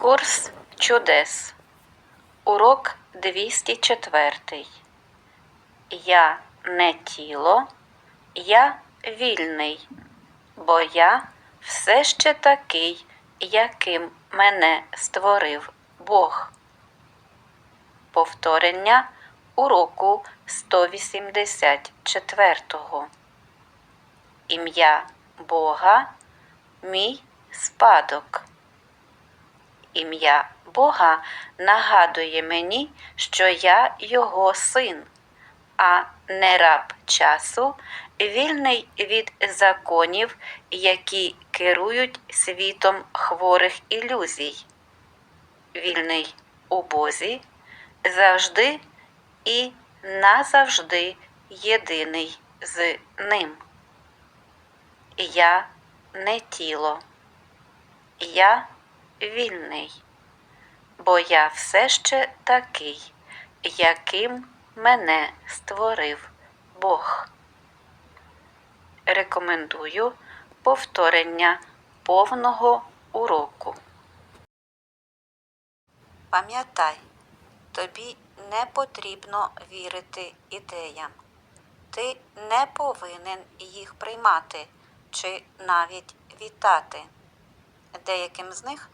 Курс чудес. Урок 204. Я не тіло, я вільний, бо я все ще такий, яким мене створив Бог. Повторення уроку 184. Ім'я Бога мій спадок. Ім'я Бога нагадує мені, що я його син, а не раб часу, вільний від законів, які керують світом хворих ілюзій. Вільний у Бозі завжди і назавжди єдиний з ним. Я не тіло. Я вільний, бо я все ще такий, яким мене створив Бог. Рекомендую повторення повного уроку. Пам'ятай, тобі не потрібно вірити ідеям. Ти не повинен їх приймати чи навіть вітати. Деяким з них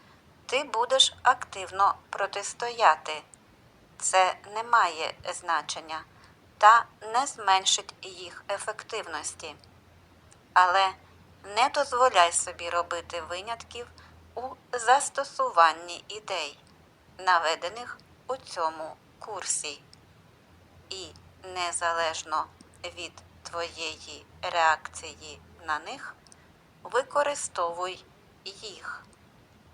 ти будеш активно протистояти. Це не має значення та не зменшить їх ефективності. Але не дозволяй собі робити винятків у застосуванні ідей, наведених у цьому курсі. І незалежно від твоєї реакції на них, використовуй їх.